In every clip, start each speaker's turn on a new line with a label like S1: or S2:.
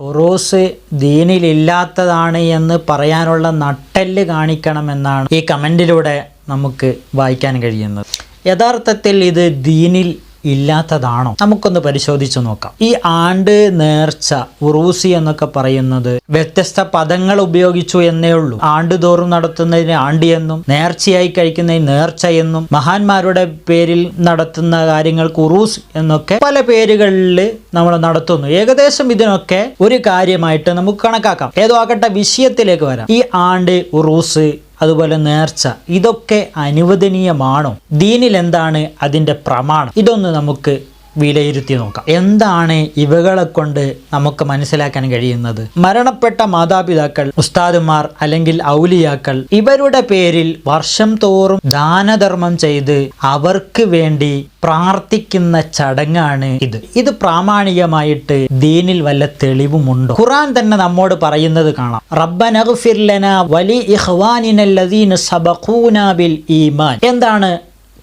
S1: ഉറൂസ് ദീനിലില്ലാത്തതാണ് എന്ന് പറയാനുള്ള നട്ടെല്ല് കാണിക്കണമെന്നാണ് ഈ കമന്റിലൂടെ നമുക്ക് വായിക്കാൻ കഴിയുന്നത്. യഥാർത്ഥത്തിൽ ഇത് ദീനിൽ ഇല്ലാത്തതാണോ? നമുക്കൊന്ന് പരിശോധിച്ചു നോക്കാം. ഈ ആണ്ട് നേർച്ച ഉറൂസി എന്നൊക്കെ പറയുന്നത് വ്യത്യസ്ത പദങ്ങൾ ഉപയോഗിച്ചു എന്നേ ഉള്ളൂ. ആണ്ടുതോറും നടത്തുന്നതിന് ആണ്ടി എന്നും നേർച്ചയായി കഴിക്കുന്നതിന് നേർച്ച എന്നും മഹാന്മാരുടെ പേരിൽ നടത്തുന്ന കാര്യങ്ങൾക്ക് ഉറൂസ് എന്നൊക്കെ പല പേരുകളിൽ നമ്മൾ നടത്തുന്നു. ഏകദേശം ഇതിനൊക്കെ ഒരു കാര്യമായിട്ട് നമുക്ക് കണക്കാക്കാം. ഏതോ ആകട്ടെ വിഷയത്തിലേക്ക് വരാം. ഈ ആണ്ട് ഉറൂസ് അതുപോലെ നേർച്ച. ഇതൊക്കെ അനുവദനീയമാണോ? ദീനിൽ എന്താണ് അതിന്റെ പ്രമാണം? ഇതൊന്ന് നമുക്ക് വിലയിരുത്തി നോക്കാം എന്താണ് ഇവകളെ കൊണ്ട് നമുക്ക് മനസ്സിലാക്കാൻ കഴിയുന്നത്? മരണപ്പെട്ട മാതാപിതാക്കൾ ഉസ്താദുമാർ അല്ലെങ്കിൽ ഔലിയാക്കൾ ഇവരുടെ പേരിൽ വർഷം തോറും ദാനധർമ്മം ചെയ്ത് അവർക്ക് വേണ്ടി പ്രാർത്ഥിക്കുന്ന ചടങ്ങാണ് ഇത്. ഇത് പ്രാമാണികമായിട്ട് ദീനിൽ വല്ല തെളിവുമുണ്ടോ? ഖുറാൻ തന്നെ നമ്മോട് പറയുന്നത് കാണാം. റബ്ബനഗ്ഫിർ ലനാ വലി സബഖൂന ബിൽ ഈമാൻ. എന്താണ്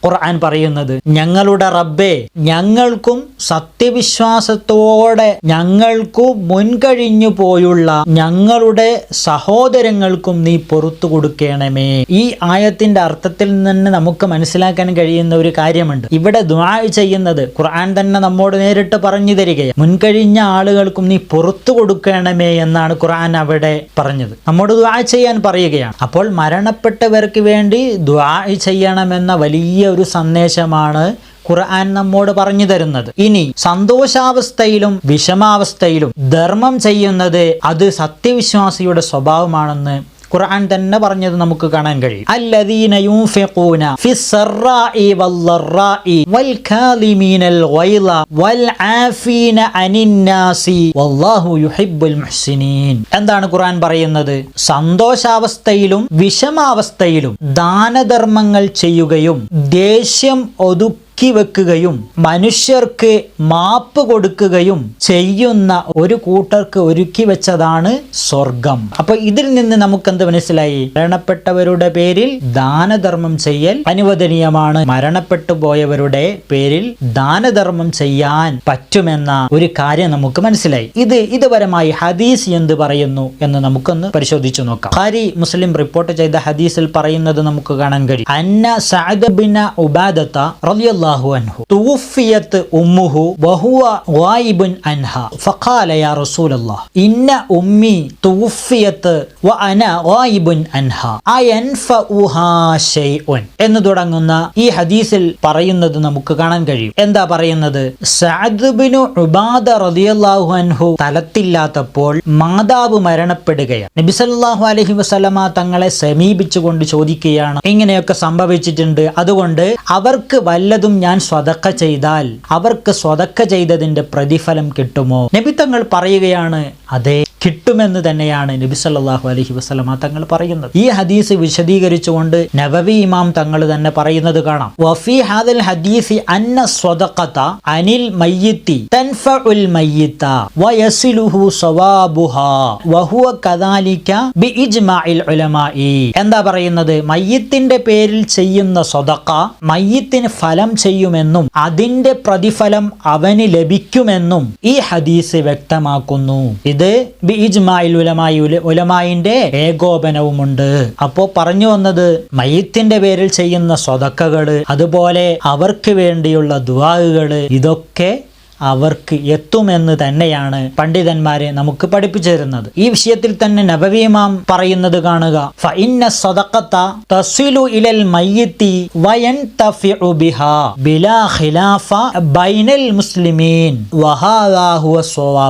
S1: ഖുർആൻ പറയുന്നത്. ഞങ്ങളുടെ റബ്ബെ ഞങ്ങൾക്കും സത്യവിശ്വാസത്തോടെ ഞങ്ങൾക്കു മുൻകഴിഞ്ഞു പോയുള്ള ഞങ്ങളുടെ സഹോദരങ്ങൾക്കും നീ പുറത്തു കൊടുക്കണമേ. ഈ ആയത്തിന്റെ അർത്ഥത്തിൽ നിന്ന് നമുക്ക് മനസ്സിലാക്കാൻ കഴിയുന്ന ഒരു കാര്യമുണ്ട്. ഇവിടെ ദ്വാ ചെയ്യുന്നത് ഖുർആൻ തന്നെ നമ്മോട് നേരിട്ട് പറഞ്ഞു തരികയാണ്. മുൻകഴിഞ്ഞ ആളുകൾക്കും നീ പുറത്തു കൊടുക്കണമേ എന്നാണ് ഖുർആൻ അവിടെ പറഞ്ഞത്. നമ്മോട് ദ്വാ ചെയ്യാൻ പറയുകയാണ്. അപ്പോൾ മരണപ്പെട്ടവർക്ക് വേണ്ടി ദ്വാ ചെയ്യണമെന്ന വലിയ ഒരു സന്ദേശമാണ് ഖുർആൻ നമ്മോട് പറഞ്ഞു തരുന്നത്. ഇനി സന്തോഷാവസ്ഥയിലും വിഷമാവസ്ഥയിലും ധർമ്മം ചെയ്യുന്നത് അത് സത്യവിശ്വാസിയുടെ സ്വഭാവമാണെന്ന് ഖുർആൻ തന്നെ പറഞ്ഞത് നമുക്ക് കാണാൻ കഴിയും. അല്ലദീന യൂഫിഖൂന ഫിസ്സറാഇ വല്ലറാഇ വൽകാലിമീനൽ ഗൈള വൽആഫീന അനിന്നാസി വല്ലാഹു യുഹിബ്ബുൽ മുഹ്സിനീൻ. എന്താണ് ഖുർആൻ പറയുന്നത്? സന്തോഷാവസ്ഥയിലും വിഷമാവസ്ഥയിലും ദാനധർമ്മങ്ങൾ ചെയ്യുകയും ദേഷ്യം ഒതുക്കി വെക്കുകയും മനുഷ്യർക്ക് മാപ്പ് കൊടുക്കുകയും ചെയ്യുന്ന ഒരു കൂട്ടർക്ക് ഒരുക്കി വെച്ചതാണ് സ്വർഗം. അപ്പൊ ഇതിൽ നിന്ന് നമുക്ക് എന്ത് മനസ്സിലായി? മരണപ്പെട്ടവരുടെ പേരിൽ ദാനധർമ്മം ചെയ്യൽ അനുവദനീയമാണ്. മരണപ്പെട്ടു പോയവരുടെ പേരിൽ ദാനധർമ്മം ചെയ്യാൻ പറ്റുമെന്ന ഒരു കാര്യം നമുക്ക് മനസ്സിലായി. ഇത് ഇതുപരമായി ഹദീസ് എന്ത് പറയുന്നു എന്ന് നമുക്കൊന്ന് പരിശോധിച്ചു നോക്കാം. ഹാരി മുസ്ലിം റിപ്പോർട്ട് ചെയ്ത ഹദീസിൽ പറയുന്നത് നമുക്ക് കാണാൻ കഴിയും. അന്ന സഅദ് ബിൻ ഉബാദത്ത റളിയല്ലാഹു അൻഹു. തുവഫിയത് ഉമ്മുഹു വഹുവ ഗായിബുൻ അൻഹ. ഫഖാല യാ അള്ളാഹ് ഇന്ന ഉമ്മി തുവഫിയത് വ അന വായിബുൻ അൻഹ. അയൻഫഉഹാ ഷൈഉൻ എന്ന് തുടങ്ങുന്ന ഈ ഹദീസിൽ പറയുന്നത് നമുക്ക് കാണാൻ കഴിയും. എന്താ പറയുന്നത്? സഅദ് ബിൻ ഉബാദ റളിയല്ലാഹു അൻഹു തലത്തില്ലാത്തപ്പോൾ മാതാവ് മരണപ്പെടുകയാണ്. നബി സല്ലല്ലാഹു അലൈഹി വസല്ലമ തങ്ങളെ സമീപിച്ചുകൊണ്ട് ചോദിക്കുകയാണ്. ഇങ്ങനെയൊക്കെ സംഭവിച്ചിട്ടുണ്ട്. അതുകൊണ്ട് അവർക്ക് വല്ലതും ഞാൻ സ്വതക്ക ചെയ്താൽ അവർക്ക് സ്വതക്ക ചെയ്തതിന്റെ പ്രതിഫലം കിട്ടുമോ? നബി തങ്ങൾ പറയുകയാണ് അതെ കിട്ടുമെന്ന് തന്നെയാണ് നബി സല്ലല്ലാഹു അലഹി വസ്ലമ തങ്ങൾ പറയുന്നത്. ഈ ഹദീസ് വിശദീകരിച്ചുകൊണ്ട് നബവി ഇമാം തങ്ങൾ തന്നെ പറയുന്നത് കാണാം. വഫി ഹാദൽ ഹദീസി അന്ന സ്വതഖത അനിൽ മയ്യിത്തി തൻഫഉൽ മയ്യത്ത വയസിലുഹു സവാബുഹാ വഹുവ കദാലിക ബിഇജ്മാഇൽ ഉലമായി എന്താ പറയുന്നത്? മയ്യത്തിന്റെ പേരിൽ ചെയ്യുന്ന സ്വതക്ക മയ്യത്തിന് ഫലം ചെയ്യുമെന്നും അതിന്റെ പ്രതിഫലം അവന് ലഭിക്കുമെന്നും ഈ ഹദീസ് വ്യക്തമാക്കുന്നു. ഇത് ബി ഉലമായി ഉലമായിന്റെ ഏകോപനവുമുണ്ട്. അപ്പോ പറഞ്ഞു വന്നത് മയ്യത്തിന്റെ പേരിൽ ചെയ്യുന്ന സ്വതക്കകൾ അതുപോലെ അവർക്ക് വേണ്ടിയുള്ള ദുവാകൾ ഇതൊക്കെ അവർക്ക് എത്തുമെന്ന് തന്നെയാണ് പണ്ഡിതന്മാരെ നമുക്ക് പഠിപ്പിച്ചു തരുന്നത് ഈ വിഷയത്തിൽ തന്നെ നബവീമാം പറയുന്നത് കാണുക. ഫഇന്ന സദഖത്ത ഇലൽ ബിലാ ഖിലാഫ ബൈനൽ മുസ്ലിമീൻ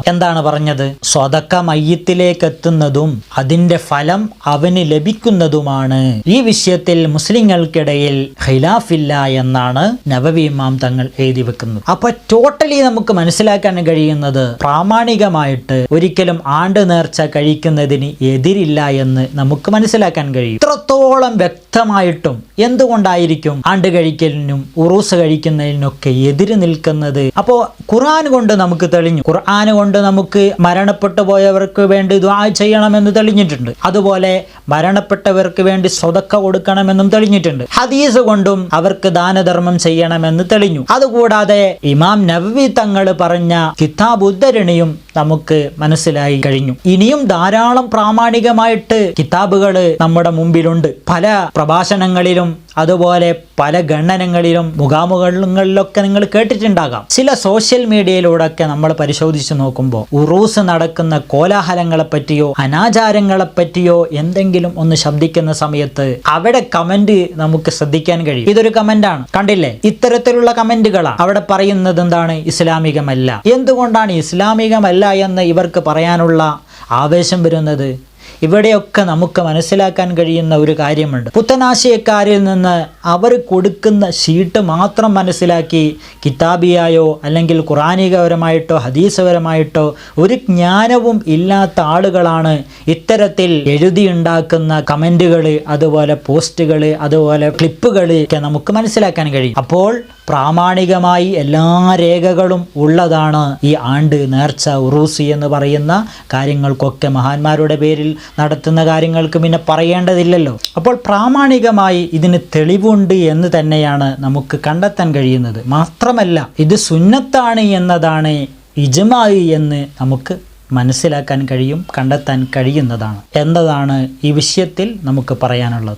S1: എന്താണ് പറഞ്ഞത്? സ്വതക്ക മയ്യത്തിലേക്ക് എത്തുന്നതും അതിന്റെ ഫലം അവന് ലഭിക്കുന്നതുമാണ്. ഈ വിഷയത്തിൽ മുസ്ലിങ്ങൾക്കിടയിൽ ഖിലാഫില്ല എന്നാണ് നവവീമാം തങ്ങൾ എഴുതി വെക്കുന്നത്. അപ്പൊ ടോട്ടലി നമുക്ക് മനസ്സിലാക്കാൻ കഴിയുന്നത് പ്രാമാണികമായിട്ട് ഒരിക്കലും ആണ്ട് നേർച്ച കഴിക്കുന്നതിന് എതിരില്ല എന്ന് നമുക്ക് മനസ്സിലാക്കാൻ കഴിയും. ഇത്രത്തോളം വ്യക്ത വ്യക്തമായിട്ടും എന്തുകൊണ്ടായിരിക്കും ആണ്ട് കഴിക്കലിനും ഉറൂസ് കഴിക്കുന്നതിനൊക്കെ എതിര് നിൽക്കുന്നത്? അപ്പോൾ ഖുർആൻ കൊണ്ട് നമുക്ക് തെളിഞ്ഞു. ഖുർആൻ കൊണ്ട് നമുക്ക് മരണപ്പെട്ടു പോയവർക്ക് വേണ്ടി ദ്വാ ചെയ്യണമെന്ന് തെളിഞ്ഞിട്ടുണ്ട്. അതുപോലെ മരണപ്പെട്ടവർക്ക് വേണ്ടി സ്വതക്ക കൊടുക്കണമെന്നും തെളിഞ്ഞിട്ടുണ്ട്. ഹദീസ് കൊണ്ടും അവർക്ക് ദാനധർമ്മം ചെയ്യണമെന്ന് തെളിഞ്ഞു. അതുകൂടാതെ ഇമാം നവ്വി തങ്ങൾ പറഞ്ഞ കിതാബ് ഉദ്ധരണിയും നമുക്ക് മനസ്സിലായി കഴിഞ്ഞു. ഇനിയും ധാരാളം പ്രാമാണികമായിട്ട് കിതാബുകൾ നമ്മുടെ മുമ്പിലുണ്ട്. പല പ്രഭാഷണങ്ങളിലും അതുപോലെ പല ഗണനങ്ങളിലും മുഖാമുഖങ്ങളിലൊക്കെ നിങ്ങൾ കേട്ടിട്ടുണ്ടാകാം. ചില സോഷ്യൽ മീഡിയയിലൂടെയൊക്കെ നമ്മൾ പരിശോധിച്ച് നോക്കുമ്പോൾ ഉറൂസ് നടക്കുന്ന കോലാഹലങ്ങളെ പറ്റിയോ അനാചാരങ്ങളെ പറ്റിയോ എന്തെങ്കിലും ഒന്ന് ശബ്ദിക്കുന്ന സമയത്ത് അവിടെ കമന്റ് നമുക്ക് ശ്രദ്ധിക്കാൻ കഴിയും. ഇതൊരു കമന്റാണ് കണ്ടില്ലേ? ഇത്തരത്തിലുള്ള കമന്റുകളാണ് അവിടെ പറയുന്നത് എന്താണ്? ഇസ്ലാമികമല്ല. എന്തുകൊണ്ടാണ് ഇസ്ലാമികമല്ല എന്ന് ഇവർക്ക് പറയാനുള്ള ആവേശം വരുന്നത്? ഇവിടെയൊക്കെ നമുക്ക് മനസ്സിലാക്കാൻ കഴിയുന്ന ഒരു കാര്യമുണ്ട്. പുത്തനാശയക്കാരിൽ നിന്ന് അവർ കൊടുക്കുന്ന ഷീട്ട് മാത്രം മനസ്സിലാക്കി കിതാബിയായോ അല്ലെങ്കിൽ ഖുറാനികപരമായിട്ടോ ഹദീസപരമായിട്ടോ ഒരു ജ്ഞാനവും ഇല്ലാത്ത ആളുകളാണ് ഇത്തരത്തിൽ എഴുതിയുണ്ടാക്കുന്ന കമന്റുകൾ അതുപോലെ പോസ്റ്റുകൾ അതുപോലെ ക്ലിപ്പുകൾ ഒക്കെ നമുക്ക് മനസ്സിലാക്കാൻ കഴിയും. അപ്പോൾ പ്രാമാണികമായി എല്ലാ രേഖകളും ഉള്ളതാണ് ഈ ആണ്ട് നേർച്ച ഉറൂസി എന്ന് പറയുന്ന കാര്യങ്ങൾക്കൊക്കെ മഹാന്മാരുടെ പേരിൽ നടത്തുന്ന കാര്യങ്ങൾക്ക് പിന്നെ പറയേണ്ടതില്ലല്ലോ. അപ്പോൾ പ്രാമാണികമായി ഇതിന് തെളിവുണ്ട് എന്ന് തന്നെയാണ് നമുക്ക് കണ്ടെത്താൻ കഴിയുന്നത്. മാത്രമല്ല ഇത് സുന്നത്താണ് എന്നതാണ് ഇജമായി എന്ന് നമുക്ക് മനസ്സിലാക്കാൻ കഴിയും കണ്ടെത്താൻ കഴിയുന്നതാണ്. എന്നതാണ് ഈ വിഷയത്തിൽ നമുക്ക് പറയാനുള്ളത്.